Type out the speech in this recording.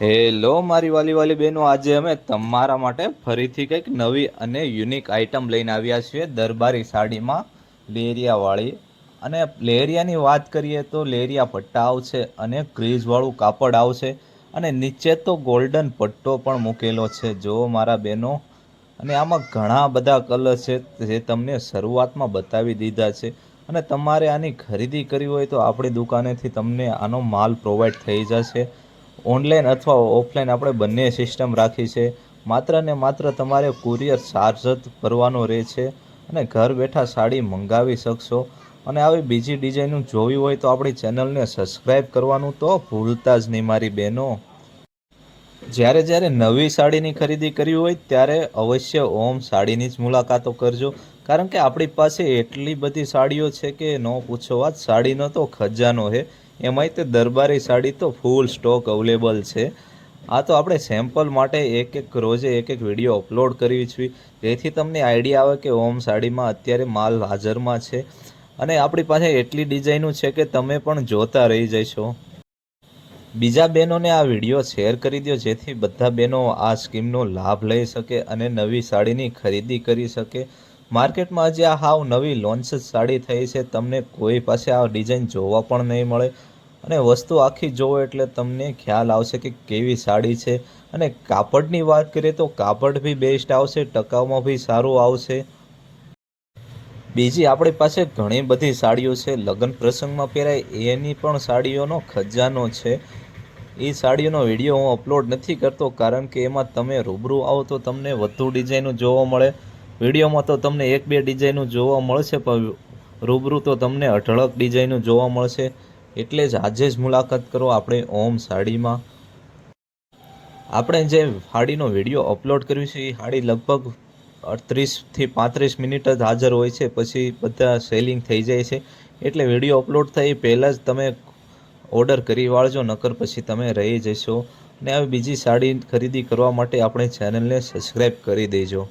Hello, મારી વાલી વાલી બહેનો, આજે અમે તમારા માટે ફરીથી કંઈક નવી અને યુનિક આઇટમ લઈને આવ્યા છીએ. દરબારી સાડીમાં લેરિયાવાળી. અને લેરિયાની વાત કરીએ તો લેરિયા પટ્ટા આવશે અને ક્રીઝવાળું કાપડ આવશે અને નીચે તો ગોલ્ડન પટ્ટો પણ મૂકેલો છે. જો મારા બહેનો, અને આમાં ઘણા બધા કલર છે જે તમને શરૂઆતમાં બતાવી દીધા છે. અને તમારે આની ખરીદી કરવી હોય તો આપણી દુકાનેથી તમને આનો માલ પ્રોવાઈડ થઈ જશે. ઓનલાઈન અથવા ઓફલાઈન આપણે બંને સિસ્ટમ રાખી છે. માત્ર ને માત્ર તમારે કુરિયર ચાર્જ જ ભરવાનો રહે છે અને ઘર બેઠા સાડી મંગાવી શકશો. અને આવી બીજી ડિઝાઇનનું જોવી હોય તો આપણી ચેનલને સબસ્ક્રાઈબ કરવાનું તો ભૂલતા જ નહીં મારી બહેનો. જ્યારે જ્યારે નવી સાડીની ખરીદી કરવી હોય ત્યારે અવશ્ય ઓમ સાડીની જ મુલાકાતો કરજો. કારણ કે આપણી પાસે એટલી બધી સાડીઓ છે કે ન પૂછો વાત સાડીનો તો ખજાનો છે એમાંય તે દરબારી સાડી તો ફૂલ સ્ટોક અવેલેબલ છે. આ તો આપણે સેમ્પલ માટે એક એક રોજે એક એક વીડિયો અપલોડ કરવી છીએ જેથી તમને આઈડિયા આવે કે ઓમ સાડીમાં અત્યારે માલ હાજરમાં છે. અને આપણી પાસે એટલી ડિઝાઇનું છે કે તમે પણ જોતા રહી જશો. બીજા બહેનોને આ વીડિયો શેર કરી દો જેથી બધા બહેનો આ સ્કીમનો લાભ લઈ શકે અને નવી સાડીની ખરીદી કરી શકે. માર્કેટમાં જે આ હાવ નવી લોન્ચ સાડી થઈ છે. તમને કોઈ પાસે આ ડિઝાઇન જોવા પણ નહીં મળે. અને વસ્તુ આખી જોવો એટલે તમને ખ્યાલ આવશે કે કેવી સાડી છે. અને કાપડની વાત કરીએ તો કાપડ બી બેસ્ટ આવશે, ટકાઉમાં બી સારું આવશે. બીજી આપણી પાસે ઘણી બધી સાડીઓ છે. લગ્ન પ્રસંગમાં પહેરાય એની પણ સાડીઓનો ખજાનો છે. એ સાડીઓનો વીડિયો હું અપલોડ નથી કરતો કારણ કે એમાં તમે રૂબરૂ આવો તો તમને વધુ ડિઝાઇનો જોવા મળે. વિડીયોમાં તો તમને એક બે ડિઝાઇનો જોવા મળશે પણ રૂબરૂ તો તમને અઢળક ડિઝાઇનો જોવા મળશે. એટલે જ આજે જ મુલાકાત કરો આપણે ઓમ સાડીમાં. આપણે જે સાડીનો વીડિયો અપલોડ કર્યું છે, એ સાડી લગભગ અડત્રીસથી પાંત્રીસ મિનિટ જ હાજર હોય છે, પછી બધા સેલિંગ થઈ જાય છે. એટલે વીડિયો અપલોડ થાય પહેલાં જ તમે ઓર્ડર કરી વાળજો, નકર પછી તમે રહી જશો. ને હવે બીજી સાડી ખરીદી કરવા માટે આપણે ચેનલને સબસ્ક્રાઈબ કરી દેજો.